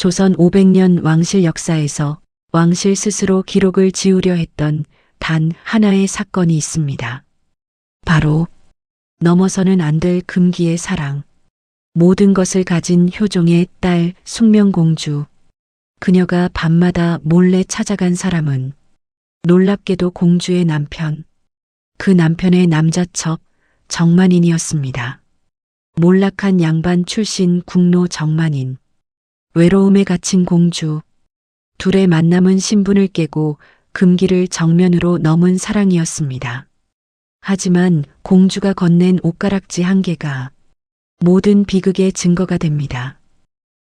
조선 500년 왕실 역사에서 왕실 스스로 기록을 지우려 했던 단 하나의 사건이 있습니다. 바로 넘어서는 안 될 금기의 사랑. 모든 것을 가진 효종의 딸 숙명공주. 그녀가 밤마다 몰래 찾아간 사람은 놀랍게도 공주의 남편. 그 남편의 남자첩 정만인이었습니다. 몰락한 양반 출신 국노 정만인. 외로움에 갇힌 공주. 둘의 만남은 신분을 깨고 금기를 정면으로 넘은 사랑이었습니다. 하지만 공주가 건넨 옷가락지 한 개가 모든 비극의 증거가 됩니다.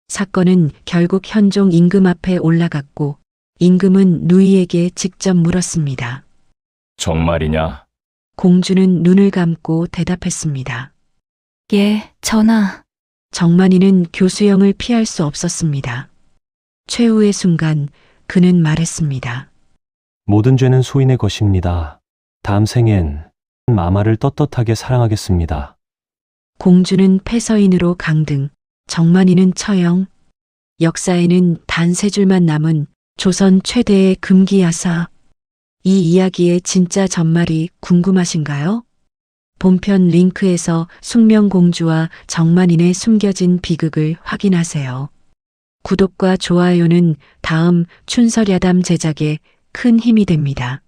사건은 결국 현종 임금 앞에 올라갔고 임금은 누이에게 직접 물었습니다. 정말이냐? 공주는 눈을 감고 대답했습니다. 예, 전하. 정만이는 교수형을 피할 수 없었습니다. 최후의 순간 그는 말했습니다. 모든 죄는 소인의 것입니다. 다음 생엔 마마를 떳떳하게 사랑하겠습니다. 공주는 폐서인으로 강등, 정만이는 처형. 역사에는 단 세 줄만 남은 조선 최대의 금기야사. 이 이야기의 진짜 전말이 궁금하신가요? 본편 링크에서 숙명공주와 정만인의 숨겨진 비극을 확인하세요. 구독과 좋아요는 다음 춘설야담 제작에 큰 힘이 됩니다.